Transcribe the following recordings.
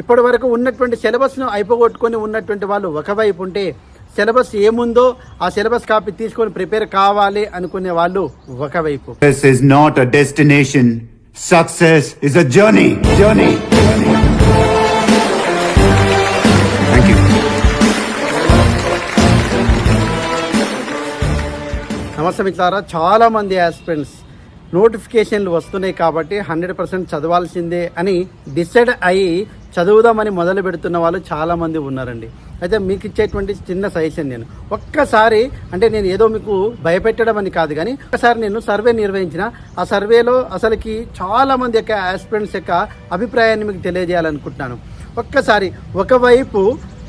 ఇప్పటి వరకు ఉన్నటువంటి సిలబస్ను అయిపోగొట్టుకొని ఉన్నటువంటి వాళ్ళు ఒకవైపు ఉంటే సిలబస్ ఏముందో ఆ సిలబస్ కాపీ తీసుకొని ప్రిపేర్ కావాలి అనుకునే వాళ్ళు ఒకవైపు a destination. Success is a journey. Journey. Journey. Thank you. నమస్తే మిత్రులారా చాలా మంది ఆస్పిరెంట్స్ నోటిఫికేషన్లు వస్తున్నాయి కాబట్టి హండ్రెడ్ పర్సెంట్ చదవాల్సిందే అని డిసైడ్ అయ్యి చదువుదామని మొదలు పెడుతున్న వాళ్ళు చాలామంది ఉన్నారండి. అయితే మీకు ఇచ్చేటువంటి చిన్న సజెషన్ నేను. ఒక్కసారి అంటే నేను ఏదో మీకు భయపెట్టడం అని కాదు కానీ ఒక్కసారి నేను సర్వే నిర్వహించిన ఆ సర్వేలో అసలుకి చాలామంది యొక్క ఆస్పిరెంట్స్ యొక్క అభిప్రాయాన్ని మీకు తెలియజేయాలనుకుంటున్నాను. ఒక్కసారి ఒకవైపు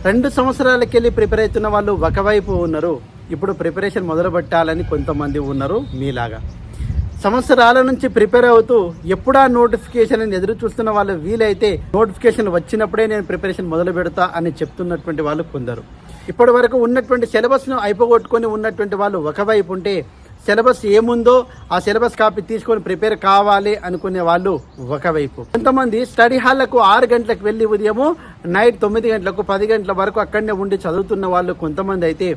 రెండు సంవత్సరాలకి వెళ్ళి ప్రిపేర్ అవుతున్న వాళ్ళు ఒకవైపు ఉన్నారు. ఇప్పుడు ప్రిపరేషన్ మొదలు పెట్టాలని కొంతమంది ఉన్నారు మీలాగా. సంవత్సరాల నుంచి ప్రిపేర్ అవుతూ ఎప్పుడా నోటిఫికేషన్ అని ఎదురు చూస్తున్న వాళ్ళు వీలైతే నోటిఫికేషన్ వచ్చినప్పుడే నేను ప్రిపరేషన్ మొదలు పెడతా అని చెప్తున్నటువంటి వాళ్ళు కొందరు. ఇప్పటి వరకు ఉన్నటువంటి సిలబస్ను అయిపోగొట్టుకొని ఉన్నటువంటి వాళ్ళు ఒకవైపు ఉంటే సిలబస్ ఏముందో ఆ సిలబస్ కాపీ తీసుకొని ప్రిపేర్ కావాలి అనుకునే వాళ్ళు ఒకవైపు. కొంతమంది స్టడీ హాల్లకు ఆరు గంటలకు వెళ్ళి ఉదయము నైట్ తొమ్మిది గంటలకు పది గంటల వరకు అక్కడనే ఉండి చదువుతున్న వాళ్ళు కొంతమంది అయితే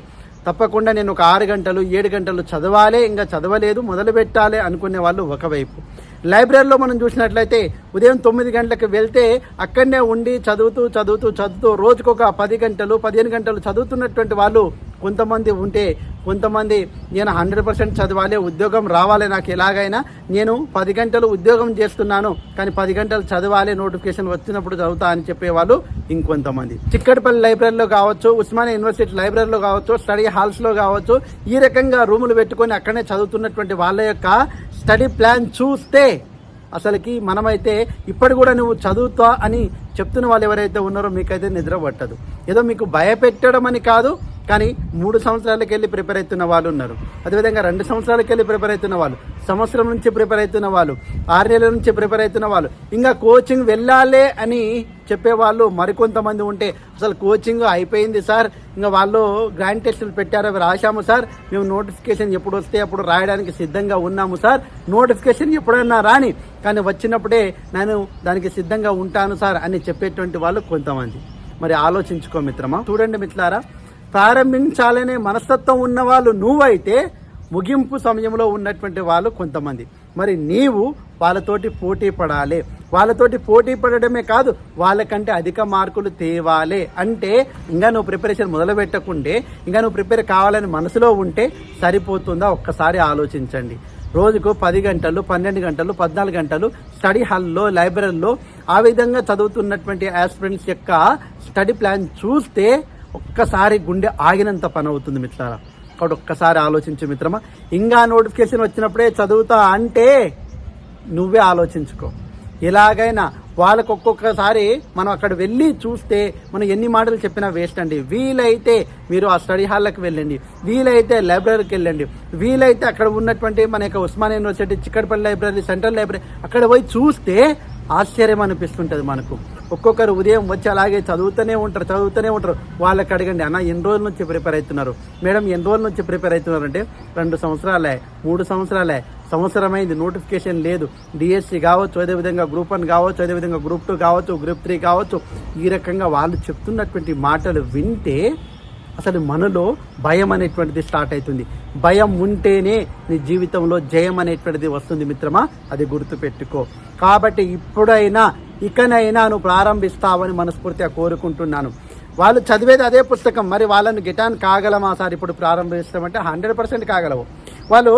తప్పకుండా నేను ఒక ఆరు గంటలు ఏడు గంటలు చదవాలి ఇంకా చదవలేదు మొదలు పెట్టాలి అనుకునే వాళ్ళు ఒకవైపు. లైబ్రరీలో మనం చూసినట్లయితే ఉదయం తొమ్మిది గంటలకు వెళ్తే అక్కడనే ఉండి చదువుతూ చదువుతూ చదువుతూ రోజుకొక పది గంటలు పదిహేను గంటలు చదువుతున్నటువంటి వాళ్ళు కొంతమంది ఉంటే కొంతమంది నేను హండ్రెడ్ పర్సెంట్ చదవాలి ఉద్యోగం రావాలి నాకు ఎలాగైనా. నేను పది గంటలు ఉద్యోగం చేస్తున్నాను కానీ పది గంటలు చదవాలి నోటిఫికేషన్ వచ్చినప్పుడు చదువుతా అని చెప్పేవాళ్ళు ఇంకొంతమంది. చిక్కడపల్లి లైబ్రరీలో కావచ్చు ఉస్మానియా యూనివర్సిటీ లైబ్రరీలో కావచ్చు స్టడీ హాల్స్లో కావచ్చు ఈ రకంగా రూములు పెట్టుకొని అక్కడనే చదువుతున్నటువంటి వాళ్ళ యొక్క స్టడీ ప్లాన్ చూస్తే అసలుకి మనమైతే ఇప్పటి కూడా నువ్వు చదువుతా అని చెప్తున్న వాళ్ళు ఎవరైతే ఉన్నారో మీకైతే నిద్ర పట్టదు. ఏదో మీకు భయపెట్టడం అని కాదు కానీ మూడు సంవత్సరాలకి వెళ్ళి ప్రిపేర్ అవుతున్న వాళ్ళు ఉన్నారు. అదేవిధంగా రెండు సంవత్సరాలకి వెళ్ళి ప్రిపేర్ అవుతున్న వాళ్ళు సంవత్సరం నుంచి ప్రిపేర్ అవుతున్న వాళ్ళు ఆరు నెలల నుంచి ప్రిపేర్ అవుతున్న వాళ్ళు ఇంకా కోచింగ్ వెళ్ళాలే అని చెప్పేవాళ్ళు మరికొంతమంది ఉంటే అసలు కోచింగ్ అయిపోయింది సార్. ఇంకా వాళ్ళు గ్రాండ్ టెస్టులు పెట్టారు అవి రాశాము సార్. మేము నోటిఫికేషన్ ఎప్పుడు వస్తే అప్పుడు రాయడానికి సిద్ధంగా ఉన్నాము సార్. నోటిఫికేషన్ ఎప్పుడైనా రాని కానీ వచ్చినప్పుడే నేను దానికి సిద్ధంగా ఉంటాను సార్ అని చెప్పేటువంటి వాళ్ళు కొంతమంది. మరి ఆలోచించుకో మిత్రమా? చూడండి మిత్రులారా ప్రారంభించాలనే మనస్తత్వం ఉన్న వాళ్ళు నువ్వైతే ముగింపు సమయంలో ఉన్నటువంటి వాళ్ళు కొంతమంది. మరి నీవు వాళ్ళతోటి పోటీ పడాలి. వాళ్ళతోటి పోటీ పడడమే కాదు వాళ్ళకంటే అధిక మార్కులు తేవాలి. అంటే ఇంకా నువ్వు ప్రిపరేషన్ మొదలు పెట్టకుంటే ఇంకా నువ్వు ప్రిపేర్ కావాలని మనసులో ఉంటే సరిపోతుందా? ఒక్కసారి ఆలోచించండి. రోజుకు పది గంటలు పన్నెండు గంటలు పద్నాలుగు గంటలు స్టడీ హాల్లో లైబ్రరీలో ఆ విధంగా చదువుతున్నటువంటి ఆస్పిరెంట్స్ యొక్క స్టడీ ప్లాన్ చూస్తే ఒక్కసారి గుండె ఆగినంత పని అవుతుంది మిత్రారా. కాబట్టి ఒక్కసారి ఆలోచించు మిత్రమా. ఇంకా నోటిఫికేషన్ వచ్చినప్పుడే చదువుతా అంటే నువ్వే ఆలోచించుకో. ఎలాగైనా వాళ్ళకు ఒక్కొక్కసారి మనం అక్కడ వెళ్ళి చూస్తే మనం ఎన్ని మాటలు చెప్పినా వేస్ట్ అండి. వీలైతే మీరు ఆ స్టడీ హాల్కి వెళ్ళండి. వీలైతే లైబ్రరీకి వెళ్ళండి. వీలైతే అక్కడ ఉన్నటువంటి మన యొక్క Osmania university Chikkadpally library central library అక్కడ పోయి చూస్తే ఆశ్చర్యం అనిపిస్తుంటుంది మనకు. ఒక్కొక్కరు ఉదయం వచ్చి అలాగే చదువుతూనే ఉంటారు చదువుతూనే ఉంటారు. వాళ్ళకి అడగండి అన్న ఎన్ని రోజుల నుంచి ప్రిపేర్ అవుతున్నారు? మేడం ఎన్ని రోజుల నుంచి ప్రిపేర్ అవుతున్నారు? అంటే రెండు సంవత్సరాలే మూడు సంవత్సరాలే సంవత్సరమైంది నోటిఫికేషన్ లేదు. డిఎస్సి కావచ్చు అదేవిధంగా గ్రూప్ వన్ కావచ్చు అదేవిధంగా గ్రూప్ టూ కావచ్చు గ్రూప్ త్రీ కావచ్చు. ఈ రకంగా వాళ్ళు చెప్తున్నటువంటి మాటలు వింటే అసలు మనలో భయం అనేటువంటిది స్టార్ట్ అవుతుంది. భయం ఉంటేనే నీ జీవితంలో జయం అనేటువంటిది వస్తుంది మిత్రమా? అది గుర్తుపెట్టుకో. కాబట్టి ఇప్పుడైనా ఇకనైనా నువ్వు ప్రారంభిస్తావని మనస్ఫూర్తిగా కోరుకుంటున్నాను. వాళ్ళు చదివేది అదే పుస్తకం మరి వాళ్ళని గిటాన్ కాగలమా సార్ ఇప్పుడు ప్రారంభిస్తామంటే హండ్రెడ్ పర్సెంట్ కాగలవు. వాళ్ళు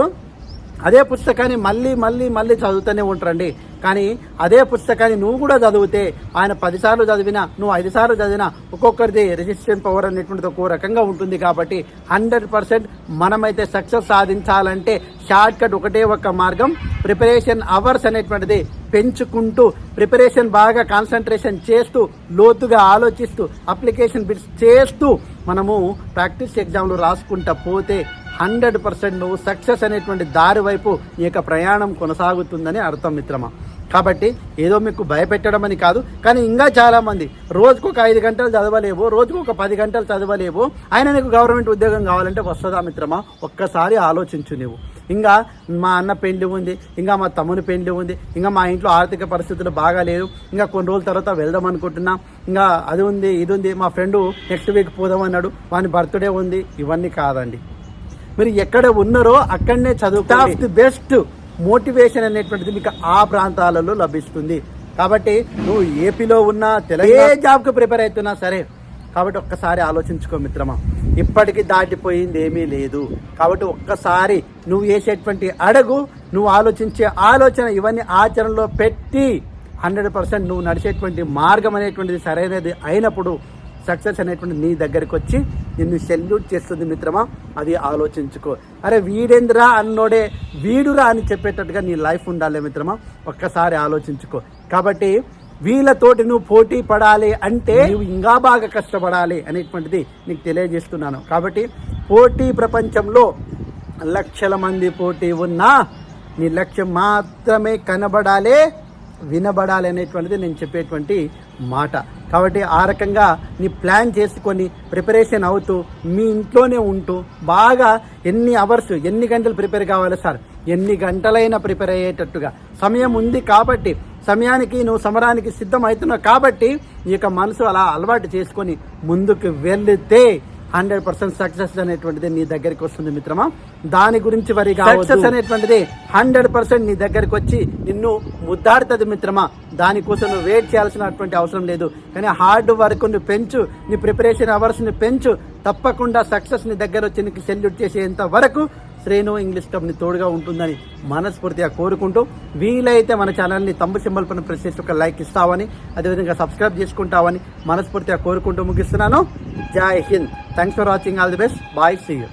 అదే పుస్తకాన్ని మళ్ళీ మళ్ళీ మళ్ళీ చదువుతూనే ఉంటారండి. కానీ అదే పుస్తకాన్ని నువ్వు కూడా చదివితే ఆయన పదిసార్లు చదివినా నువ్వు ఐదు సార్లు చదివినా ఒక్కొక్కరిది రెసిస్టెంట్ పవర్ అనేటువంటిది ఒక్కో రకంగా ఉంటుంది కాబట్టి హండ్రెడ్ పర్సెంట్ మనమైతే సక్సెస్ సాధించాలంటే షార్ట్ కట్ ఒకటే ఒక మార్గం ప్రిపరేషన్ అవర్స్ అనేటువంటిది పెంచుకుంటూ ప్రిపరేషన్ బాగా కాన్సన్ట్రేషన్ చేస్తూ లోతుగా ఆలోచిస్తూ అప్లికేషన్ బిట్స్ చేస్తూ మనము ప్రాక్టీస్ ఎగ్జామ్లు రాసుకుంటా పోతే హండ్రెడ్ పర్సెంట్ నువ్వు సక్సెస్ అనేటువంటి దారి వైపు నీ యొక్క ప్రయాణం కొనసాగుతుందని అర్థం మిత్రమా? కాబట్టి ఏదో మీకు భయపెట్టడం అని కాదు కానీ ఇంకా చాలామంది రోజుకు ఒక ఐదు గంటలు చదవలేవు రోజుకు ఒక పది గంటలు చదవలేవు అయినా నీకు గవర్నమెంట్ ఉద్యోగం కావాలంటే వస్తుందా మిత్రమా? ఒక్కసారి ఆలోచించు నువ్వు ఇంకా మా అన్న పెళ్ళి ఉంది ఇంకా మా తమ్ముని పెళ్ళి ఉంది ఇంకా మా ఇంట్లో ఆర్థిక పరిస్థితులు బాగాలేదు ఇంకా కొన్ని రోజుల తర్వాత వెళ్దాం అనుకుంటున్నా ఇంకా అది ఉంది ఇది ఉంది మా ఫ్రెండు నెక్స్ట్ వీక్ పోదాం అన్నాడు వాని బర్త్డే ఉంది ఇవన్నీ కాదండి. మీరు ఎక్కడ ఉన్నారో అక్కడనే చదువుతా ది బెస్ట్ మోటివేషన్ అనేటువంటిది మీకు ఆ ప్రాంతాలలో లభిస్తుంది. కాబట్టి నువ్వు ఏపీలో ఉన్నా తెలంగాణ ఏ జాబ్కి ప్రిపేర్ అవుతున్నా సరే కాబట్టి ఒక్కసారి ఆలోచించుకో మిత్రమా. ఇప్పటికి దాటిపోయింది ఏమీ లేదు. కాబట్టి ఒక్కసారి నువ్వు వేసేటువంటి అడుగు నువ్వు ఆలోచించే ఆలోచన ఇవన్నీ ఆచరణలో పెట్టి హండ్రెడ్ పర్సెంట్ నువ్వు నడిచేటువంటి మార్గం అనేటువంటిది సరైనది అయినప్పుడు సక్సెస్ అనేటువంటి నీ దగ్గరికి వచ్చి నిన్ను సెల్యూట్ చేస్తుంది మిత్రమా? అది ఆలోచించుకో. అరే వీడేంద్రా అన్నోడే? వీడురా అని చెప్పేటట్టుగా నీ లైఫ్ ఉండాలి మిత్రమా? ఒక్కసారి ఆలోచించుకో. కాబట్టి వీళ్ళతోటి నువ్వు పోటీ పడాలి అంటే నువ్వు ఇంకా బాగా కష్టపడాలి అనేటువంటిది నీకు తెలియజేస్తున్నాను. కాబట్టి పోటీ ప్రపంచంలో లక్షల మంది పోటీ ఉన్నా నీ లక్ష్యం మాత్రమే కనబడాలి వినబడాలి అనేటువంటిది నేను చెప్పేటువంటి మాట. కాబట్టి ఆ రకంగా నీ ప్లాన్ చేసుకొని ప్రిపరేషన్ అవుతూ మీ ఇంట్లోనే ఉంటూ బాగా ఎన్ని అవర్స్ ఎన్ని గంటలు ప్రిపేర్ కావాలి సార్? ఎన్ని గంటలైనా ప్రిపేర్ అయ్యేటట్టుగా. సమయం ఉంది కాబట్టి సమయానికి నువ్వు సమరానికి సిద్ధం అవుతున్నావు కాబట్టి నీ యొక్క మనసు అలా అలవాటు చేసుకొని ముందుకు వెళితే హండ్రెడ్ పర్సెంట్ సక్సెస్ అనేటువంటిది నీ దగ్గరికి వస్తుంది మిత్రమా? దాని గురించి వరి సక్సెస్ అనేటువంటిది హండ్రెడ్ పర్సెంట్ నీ దగ్గరికి వచ్చి నిన్ను ముద్దాడుతుంది మిత్రమా? దానికోసం నువ్వు వెయిట్ చేయాల్సినటువంటి అవసరం లేదు. కానీ హార్డ్ వర్క్ని పెంచు నీ ప్రిపరేషన్ అవర్స్ని పెంచు తప్పకుండా సక్సెస్ నీ దగ్గర వచ్చి నీకు సెల్యూట్ చేసేంత వరకు శ్రేణు ఇంగ్లీష్ క్లబ్ తోడుగా ఉంటుందని మనస్ఫూర్తిగా కోరుకుంటూ వీలైతే మన ఛానల్ని తమ్ము సింబల్ పైన ప్రెస్ చేసి ఒక లైక్ ఇస్తావని అదేవిధంగా సబ్స్క్రైబ్ చేసుకుంటావని మనస్ఫూర్తిగా కోరుకుంటూ ముగిస్తున్నాను. Jai Hind. Thanks for watching all the best bye see you